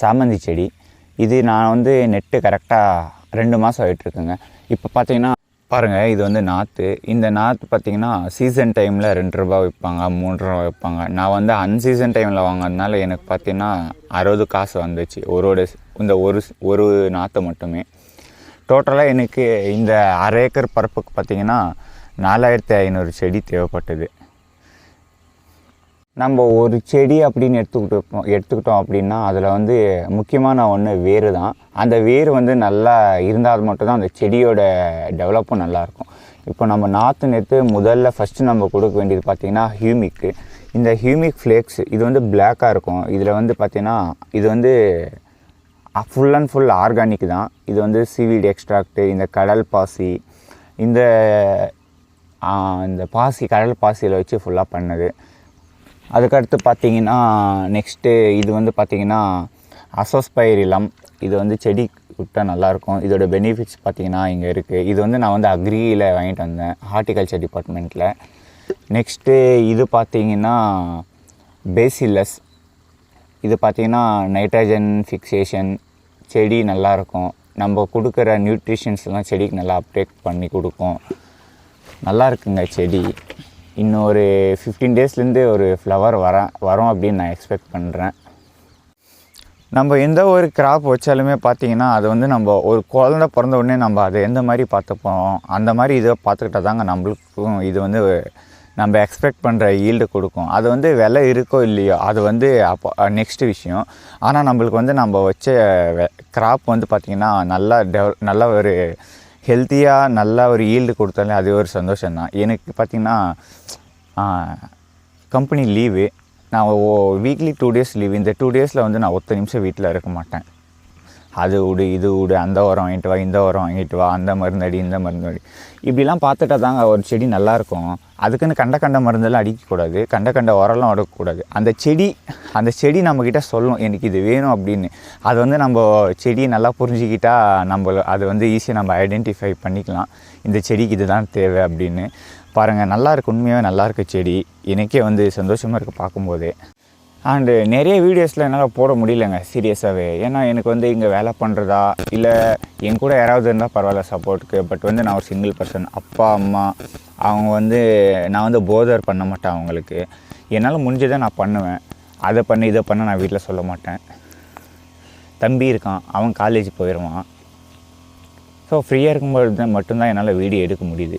சாமந்தி செடி. இது நான் வந்து நெட்டு கரெக்டாக ரெண்டு மாதம் ஆகிட்டுருக்குங்க இப்போ பார்த்தீங்கன்னா பாருங்கள் இது வந்து நாற்று இந்த நாற்று பார்த்தீங்கன்னா சீசன் டைமில் ரெண்டு ரூபா விற்பாங்க மூன்று ரூபா விற்பாங்க நான் வந்து அன்சீசன் டைமில் வாங்கினதுனால எனக்கு பார்த்தீங்கன்னா அறுபது காசு வந்துச்சு. ஒரு இந்த ஒரு ஒரு நாற்று மட்டுமே. டோட்டலாக எனக்கு இந்த அரை ஏக்கர் பரப்புக்கு பார்த்தீங்கன்னா நாலாயிரத்தி ஐநூறு செடி தேவைப்பட்டது. நம்ம ஒரு செடி அப்படின்னு எடுத்துக்கிட்டு எடுத்துக்கிட்டோம் அப்படின்னா அதில் வந்து முக்கியமான ஒன்று வேர் தான். அந்த வேர் வந்து நல்லா இருந்தால் மட்டும்தான் அந்த செடியோட டெவலப்பும் நல்லாயிருக்கும். இப்போ நம்ம நாற்று நேற்று முதல்ல ஃபஸ்ட்டு நம்ம கொடுக்க வேண்டியது பார்த்திங்கன்னா ஹியூமிக்கு இந்த ஹியூமிக் ஃப்ளேக்ஸ் இது வந்து பிளாக்காக இருக்கும். இதில் வந்து பார்த்திங்கன்னா இது வந்து ஃபுல் அண்ட் ஃபுல் ஆர்கானிக் தான். இது வந்து சீவீட் எக்ஸ்ட்ராக்ட் இந்த கடல் பாசி இந்த இந்த பாசி கடல் பாசியில் வச்சு ஃபுல்லாக பண்ணது. அதுக்கடுத்து பார்த்தீங்கன்னா நெக்ஸ்ட்டு இது வந்து பார்த்தீங்கன்னா அசோஸ்பைரிலம் இது வந்து செடி விட்டால் நல்லாயிருக்கும். இதோட பெனிஃபிட்ஸ் பார்த்தீங்கன்னா இங்கே இருக்குது இது வந்து நான் வந்து அக்ரியில் வாங்கிட்டு வந்தேன் ஹார்டிகல்ச்சர் டிபார்ட்மெண்ட்டில் நெக்ஸ்ட்டு இது பார்த்தீங்கன்னா பேசிலஸ் இது பார்த்திங்கன்னா நைட்ரஜன் ஃபிக்சேஷன் செடி நல்லாயிருக்கும். நம்ம கொடுக்குற நியூட்ரிஷன்ஸ்லாம் செடிக்கு நல்லா அப்டேக் பண்ணி கொடுக்கும். நல்லா இருக்குங்க செடி. இன்னும் ஒரு ஃபிஃப்டீன் டேஸ்லேருந்து ஒரு ஃப்ளவர் வர வரும் அப்படின்னு நான் எக்ஸ்பெக்ட் பண்ணுறேன் நம்ம எந்த ஒரு கிராப் வச்சாலுமே பார்த்தீங்கன்னா அது வந்து நம்ம ஒரு குழந்த பிறந்த உடனே நம்ம அதை எந்த மாதிரி பார்த்துப்போம்? அந்த மாதிரி இதை பார்த்துக்கிட்டா தாங்க நம்மளுக்கும் இது வந்து நம்ம எக்ஸ்பெக்ட் பண்ணுற ஈல்டு கொடுக்கும். அது வந்து விலை இருக்கோ இல்லையோ அது வந்து அப்போ நெக்ஸ்ட் விஷயம். ஆனால் நம்மளுக்கு வந்து நம்ம வச்ச கிராப் வந்து பார்த்திங்கன்னா நல்லா டெவ நல்ல ஒரு ஹெல்த்தியாக நல்ல ஒரு ஈல்டு கொடுத்தாலே அது ஒரு சந்தோஷம்தான். எனக்கு பார்த்திங்கன்னா கம்பெனி லீவு நான் வீக்லி டூ டேஸ் லீவ் இந்த டூ டேஸில் வந்து நான் ஒத்த நிமிஷம் வீட்டில் இருக்க மாட்டேன். அது விடு இது விடு அந்த உரம் வாங்கிட்டு வா இந்த உரம் வாங்கிட்டு வா அந்த மருந்தடி இந்த மருந்தடி. இப்படிலாம் பார்த்துட்டா தாங்க ஒரு செடி நல்லாயிருக்கும். அதுக்குன்னு கண்ட கண்ட மருந்தெல்லாம் அடிக்கக்கூடாது. கண்ட கண்ட உரம்லாம் அடக்கக்கூடாது அந்த செடி அந்த செடி நம்மக்கிட்ட சொல்லும் எனக்கு இது வேணும் அப்படின்னு. அது வந்து நம்ம செடியை நல்லா புரிஞ்சிக்கிட்டால் நம்ம அது வந்து ஈஸியாக நம்ம ஐடென்டிஃபை பண்ணிக்கலாம். இந்த செடிக்கு இதுதான் தேவை அப்படின்னு. பாருங்கள் நல்லாயிருக்கு உண்மையாகவே நல்லா செடி. எனக்கே வந்து சந்தோஷமாக இருக்குது பார்க்கும்போதே. அண்டு நிறைய வீடியோஸில் என்னால் போட முடியலங்க சீரியஸாகவே ஏன்னா எனக்கு வந்து இங்கே வேலை பண்ணுறதா இல்லை என் கூட யாராவது இருந்தால் பரவாயில்ல சப்போர்ட்டுக்கு பட் வந்து நான் ஒரு சிங்கிள் பர்சன் அப்பா அம்மா அவங்க வந்து நான் வந்து போதர் பண்ண மாட்டேன் அவங்களுக்கு. என்னால் முடிஞ்சதை நான் பண்ணுவேன். அதை பண்ணி இதை பண்ண நான் வீட்டில் சொல்ல மாட்டேன். தம்பி இருக்கான் அவன் காலேஜ் போயிடுவான் ஸோ ஃப்ரீயாக இருக்கும்போது தான் மட்டும்தான் என்னால் வீடியோ எடுக்க முடியுது.